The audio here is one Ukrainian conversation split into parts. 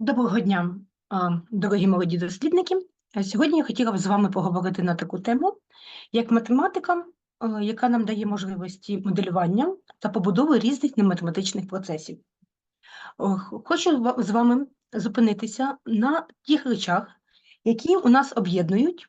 Доброго дня, дорогі молоді дослідники. Сьогодні я хотіла б з вами поговорити на таку тему, як математика, яка нам дає можливості моделювання та побудови різних нематематичних процесів. Хочу з вами зупинитися на тих речах, які у нас об'єднують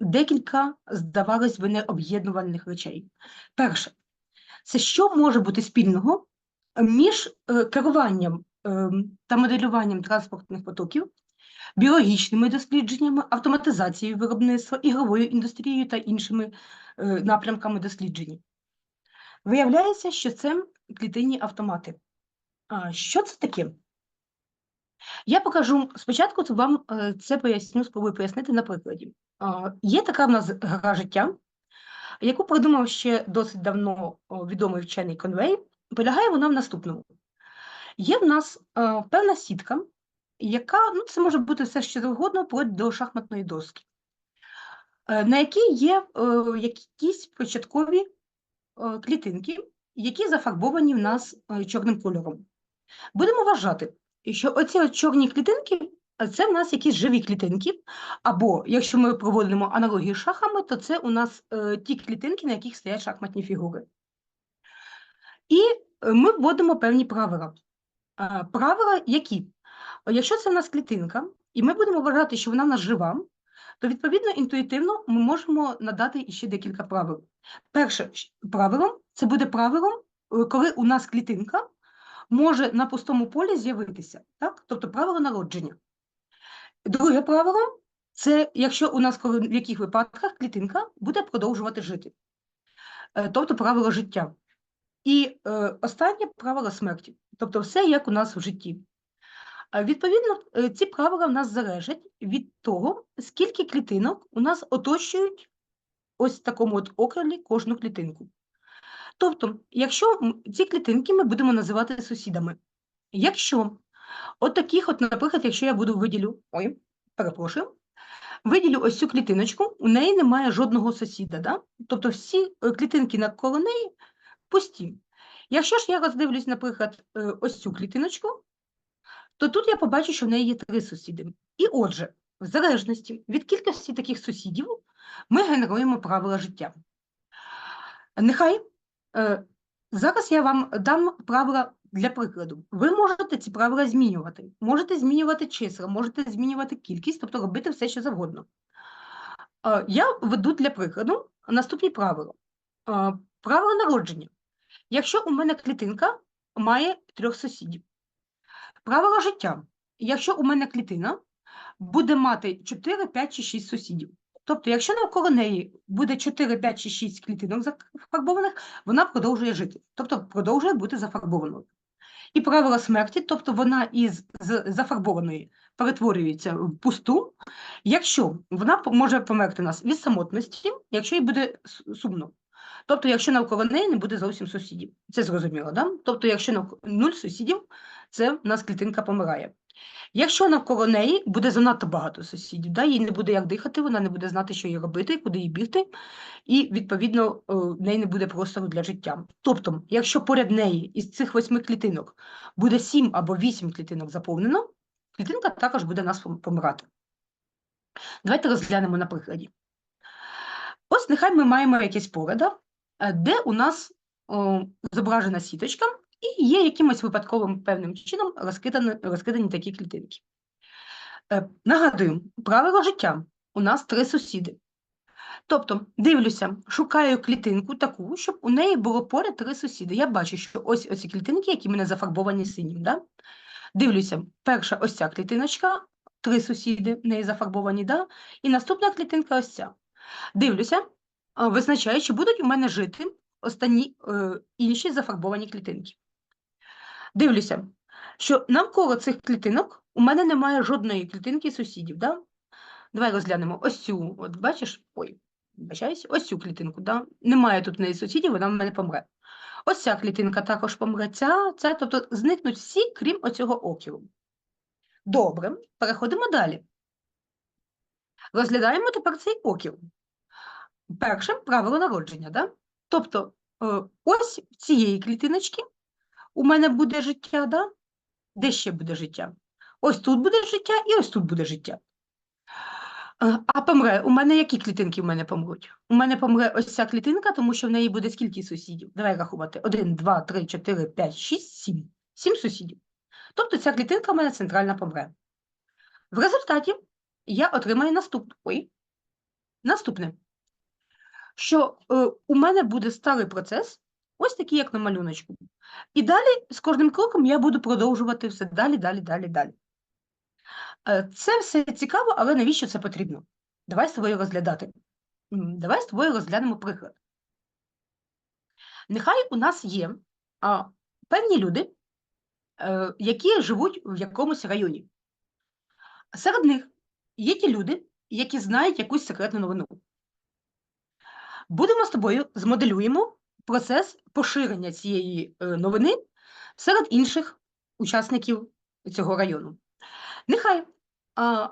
декілька, здавалось би, необ'єднувальних речей. Перше, це що може бути спільного між е, керуванням та моделюванням транспортних потоків, біологічними дослідженнями, автоматизацією виробництва, ігровою індустрією та іншими е, напрямками досліджень. Виявляється, що це клітинні автомати. Що це таке? Я покажу спочатку вам е, це поясню, спробую пояснити на прикладі. Є така в нас гра життя, яку придумав ще досить давно відомий вчений Конвей. Полягає вона в наступному. Є в нас е, певна сітка, яка, ну, це може бути все що завгодно, вплоть до шахматної доски, е, на якій є е, якісь початкові е, клітинки, які зафарбовані в нас е, чорним кольором. Будемо вважати, що оці от чорні клітинки е, це в нас якісь живі клітинки, або якщо ми проводимо аналогію з шахами, то це у нас е, ті клітинки, на яких стоять шахматні фігури. І е, ми вводимо певні правила. Е, Правила які? Якщо це в нас клітинка, і ми будемо вважати, що вона в нас жива, то відповідно інтуїтивно ми можемо надати іще декілька правил. Перше правило це буде правилом, е, коли у нас клітинка може на пустому полі з'явитися, так? тобто правило народження. Друге правило це якщо у нас в яких випадках клітинка буде продовжувати жити, Е, тобто правило життя. І е, останнє правило смерті, тобто все як у нас в житті. Відповідно, е, ці правила в нас залежать від того, скільки клітинок у нас оточують ось в такому от окрилі кожну клітинку. Тобто, якщо ці клітинки ми будемо називати сусідами, якщо от таких, от, наприклад, якщо я буду виділю, ой, перепрошую, виділю ось цю клітиночку, у неї немає жодного сусіда, да? тобто всі е, клітинки навколо неї пусті. Якщо ж я роздивлюсь, наприклад, е, ось цю клітиночку, то тут я побачу, що в неї є три сусіди. І отже, в залежності від кількості таких сусідів, ми генеруємо правила життя. Нехай е, зараз я вам дам правила для прикладу. Ви можете ці правила змінювати. Можете змінювати числа, можете змінювати кількість, тобто робити все, що завгодно. Е, я веду для прикладу наступні правила. Правило народження. Якщо у мене клітинка має трьох сусідів, Правило життя. Якщо у мене клітина буде мати 4, 5 чи 6 сусідів. Тобто, якщо навколо неї буде 4, 5 чи 6 клітинок зафарбованих, вона продовжує жити, тобто продовжує бути зафарбованою. І правило смерті, тобто вона із зафарбованої перетворюється в пусту, якщо вона може померти нас від самотності, якщо їй буде сумно. Тобто, якщо навколо неї не буде зовсім сусідів. Це зрозуміло, да? Тобто, якщо навк- нуль сусідів, це в нас клітинка помирає. Якщо навколо неї буде занадто багато сусідів, да, їй не буде як дихати, вона не буде знати, що їй робити, куди їй бігти, і відповідно е, в неї не буде простору для життя. Тобто, якщо поряд неї із цих восьми клітинок буде сім або вісім клітинок заповнено, клітинка також буде нас помирати. Давайте розглянемо на прикладі. Ось нехай ми маємо якесь поле, да, е, де у нас о, зображена сіточка, і є якимось випадковим певним чином розкидані, розкидані такі клітинки. Е, Нагадую, правило життя. У нас три сусіди. Тобто, дивлюся, шукаю клітинку таку, щоб у неї було поряд три сусіди. Я бачу, що ось оці клітинки, які в мене зафарбовані синім. Да? Дивлюся, перша ось ця клітиночка, три сусіди, в неї зафарбовані, да? і наступна клітинка ось ця. Дивлюся, а, визначаю, чи будуть у мене жити останні е, інші зафарбовані клітинки. Дивлюся, що навколо цих клітинок у мене немає жодної клітинки сусідів. Да? Давай розглянемо ось цю, от бачиш, ой, бачаюсь, ось цю клітинку. Да? Немає тут в неї сусідів, вона в мене помре. Ось ця клітинка також помре, ця, ця, тобто зникнуть всі, крім оцього окілу. Добре, переходимо далі. Розглядаємо тепер цей окіл. Перше правило народження, да? Тобто, е, ось в цієї клітиночки у мене буде життя, да? Де ще буде життя? Ось тут буде життя і ось тут буде життя. Е, А помре, у мене які клітинки в мене помруть? У мене помре ось ця клітинка, тому що в неї буде скільки сусідів? Давай рахувати. Один, два, три, чотири, п'ять, шість, сім. Сім сусідів. Тобто ця клітинка в мене центральна помре. В результаті я отримаю наступне. Ой, наступне. Що е, у мене буде старий процес, ось такий, як на малюночку. І далі з кожним кроком я буду продовжувати все далі, далі, далі, далі. Е, Це все цікаво, але навіщо це потрібно? Давай з тобою розглядати. Давай з тобою розглянемо приклад. Нехай у нас є а, певні люди, е, які живуть в якомусь районі. Серед них є ті люди, які знають якусь секретну новину. Будемо з тобою змоделюємо процес поширення цієї е, новини серед інших учасників цього району. Нехай а,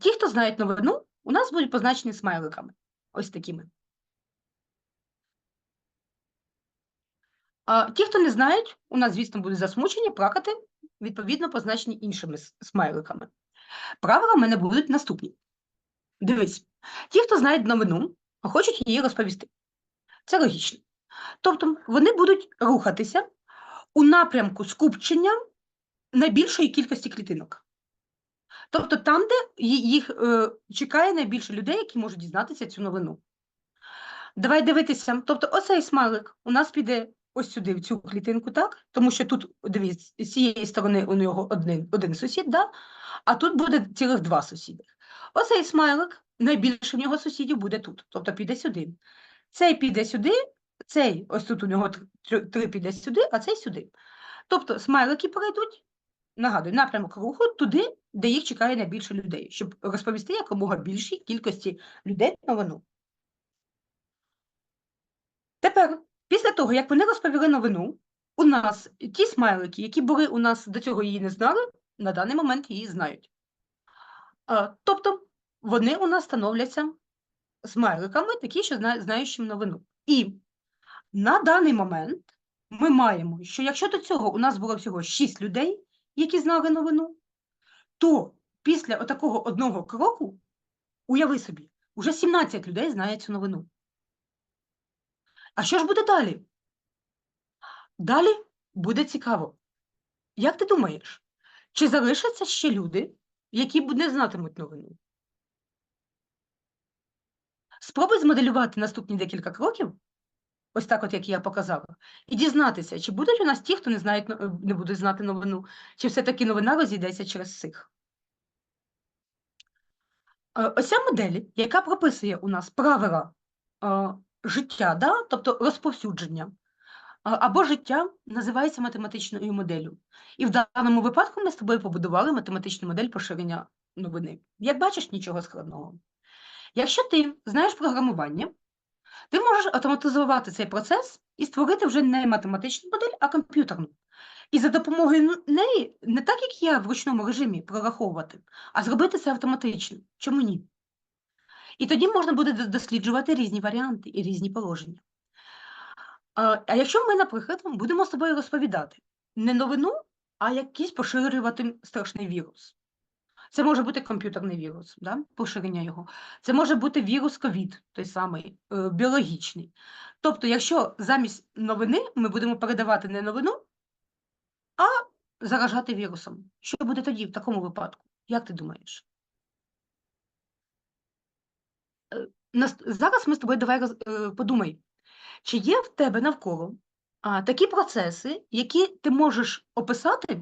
ті, хто знають новину, у нас будуть позначені смайликами. Ось такими. А ті, хто не знають, у нас, звісно, будуть засмучені, плакати, відповідно, позначені іншими смайликами. Правила в мене будуть наступні. Дивись, ті, хто знають новину, хочуть її розповісти. Це логічно. Тобто вони будуть рухатися у напрямку скупчення найбільшої кількості клітинок. Тобто там, де їх е, чекає найбільше людей, які можуть дізнатися цю новину. Давай дивитися. Тобто, оцей смайлик у нас піде ось сюди, в цю клітинку, так? Тому що тут, дивіться, з цієї сторони у нього один, один сусід, да? а тут буде цілих два сусіди. Оцей смайлик, найбільше в нього сусідів буде тут, тобто піде сюди. Цей піде сюди, цей, ось тут у нього тр- тр- три піде сюди, а цей сюди. Тобто смайлики перейдуть, нагадую, напрямок руху туди, де їх чекає найбільше людей, щоб розповісти якомога більшій кількості людей новину. Тепер, після того, як вони розповіли новину, у нас ті смайлики, які були у нас до цього її не знали, на даний момент її знають. Тобто вони у нас становляться смайликами, такі, що зна- знаючим новину. І на даний момент ми маємо, що якщо до цього у нас було всього 6 людей, які знали новину, то після отакого одного кроку, уяви собі, уже 17 людей знає цю новину. А що ж буде далі? Далі буде цікаво. Як ти думаєш, чи залишаться ще люди, які не знатимуть новину? Спробуй змоделювати наступні декілька кроків, ось так, от як я показала, і дізнатися, чи будуть у нас ті, хто не знають, е, не будуть знати новину, чи все-таки новина розійдеться через цих. Е, Ось ця модель, яка прописує у нас правила е, життя, да? тобто розповсюдження, або життя називається математичною моделлю. І в даному випадку ми з тобою побудували математичну модель поширення новини. Як бачиш, нічого складного. Якщо ти знаєш програмування, ти можеш автоматизувати цей процес і створити вже не математичну модель, а комп'ютерну. І за допомогою неї не так, як я в ручному режимі прораховувати, а зробити це автоматично. Чому ні? І тоді можна буде досліджувати різні варіанти і різні положення. А, якщо ми, наприклад, будемо з тобою розповідати не новину, а якийсь поширювати страшний вірус. Це може бути комп'ютерний вірус, да? поширення його. Це може бути вірус ковід, той самий, е, біологічний. Тобто, якщо замість новини ми будемо передавати не новину, а заражати вірусом. Що буде тоді в такому випадку? Як ти думаєш? Е, Зараз ми з тобою давай е, подумай, чи є в тебе навколо а, такі процеси, які ти можеш описати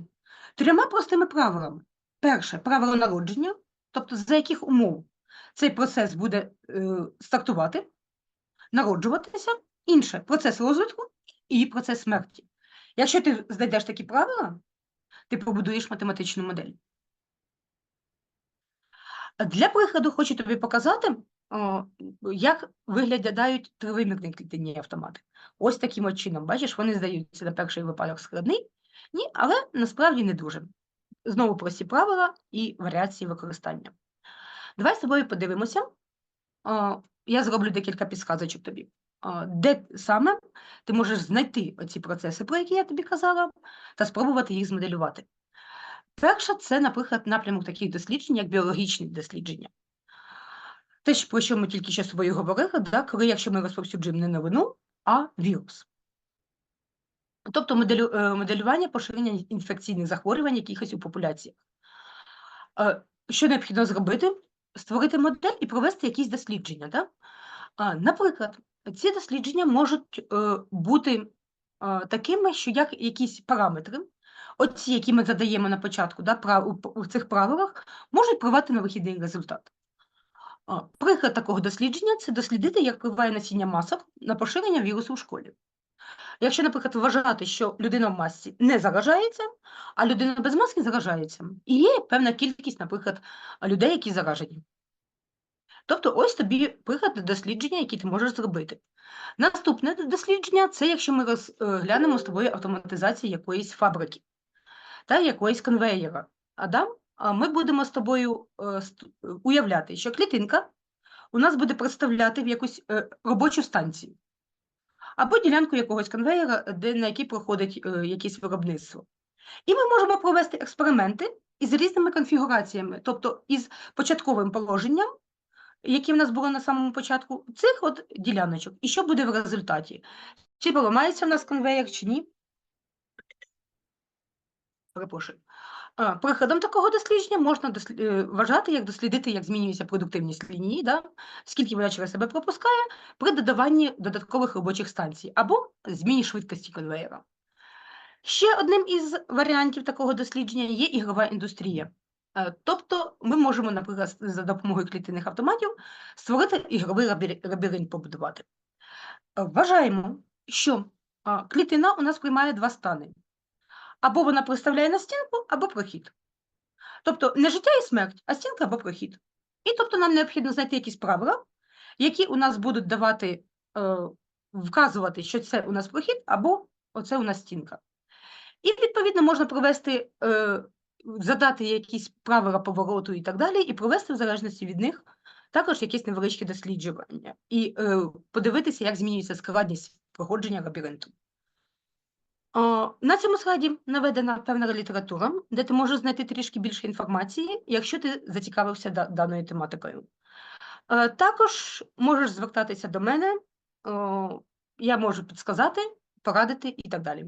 трьома простими правилами. Перше правило народження, тобто за яких умов цей процес буде е, стартувати, народжуватися. Інше процес розвитку і процес смерті. Якщо ти знайдеш такі правила, ти побудуєш математичну модель. Для прикладу хочу тобі показати, як виглядають тривимірні клітинні автомати. Ось таким чином. Бачиш, вони здаються на перший випадок складний, ні, але насправді не дуже. Знову прості правила і варіації використання. Давай з тобою подивимося. Я зроблю декілька підсказочок тобі. Де саме ти можеш знайти оці процеси, про які я тобі казала, та спробувати їх змоделювати. Перша це, наприклад, напрямок таких досліджень, як біологічні дослідження. Те, про що ми тільки що з собою говорили, да, коли якщо ми розповсюджуємо не новину, а вірус. Тобто е, моделювання поширення інфекційних захворювань якихось у популяціях. Е, Що необхідно зробити? Створити модель і провести якісь дослідження. Да? Наприклад, ці дослідження можуть е, бути такими, що як якісь параметри, оці, які ми задаємо на початку, да, у цих правилах, можуть привати на вихідний результат. Приклад такого дослідження це дослідити, як впливає насіння масок на поширення вірусу в школі. Якщо, наприклад, вважати, що людина в масці не заражається, а людина без маски заражається, і є певна кількість, наприклад, людей, які заражені. Тобто, ось тобі приклад дослідження, які ти можеш зробити. Наступне дослідження це якщо ми розглянемо з тобою автоматизацію якоїсь фабрики та якоїсь конвеєра. Адам, ми будемо з тобою е, уявляти, що клітинка у нас буде представляти в якусь е, робочу станцію або ділянку якогось конвеєра, де, на якій проходить е, якесь виробництво. І ми можемо провести експерименти із різними конфігураціями, тобто із початковим положенням, яке в нас було на самому початку, цих от діляночок. І що буде в результаті? Чи поламається в нас конвеєр, чи ні? Перепрошую. Прикладом такого дослідження можна е, вважати, як дослідити, як змінюється продуктивність лінії, да? скільки вона через себе пропускає при додаванні додаткових робочих станцій або зміні швидкості конвеєра. Ще одним із варіантів такого дослідження є ігрова індустрія. Е, Тобто ми можемо, наприклад, за допомогою клітинних автоматів створити ігровий лабір- лабіринт побудувати. Вважаємо, що клітина у нас приймає два стани. Або вона представляє на стінку, або прохід. Тобто не життя і смерть, а стінка або прохід. І тобто нам необхідно знайти якісь правила, які у нас будуть давати, е, вказувати, що це у нас прохід, або оце у нас стінка. І відповідно можна провести, е, задати якісь правила повороту і так далі, і провести в залежності від них також якісь невеличкі досліджування, і е, подивитися, як змінюється складність проходження лабіринту. О, На цьому слайді наведена певна література, де ти можеш знайти трішки більше інформації, якщо ти зацікавився да- даною тематикою. Е, Також можеш звертатися до мене, о, я можу підсказати, порадити і так далі.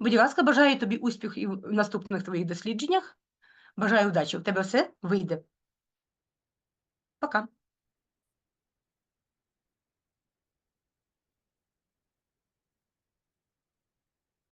Будь ласка, бажаю тобі успіхів в наступних твоїх дослідженнях. Бажаю удачі. У тебе все вийде. Пока.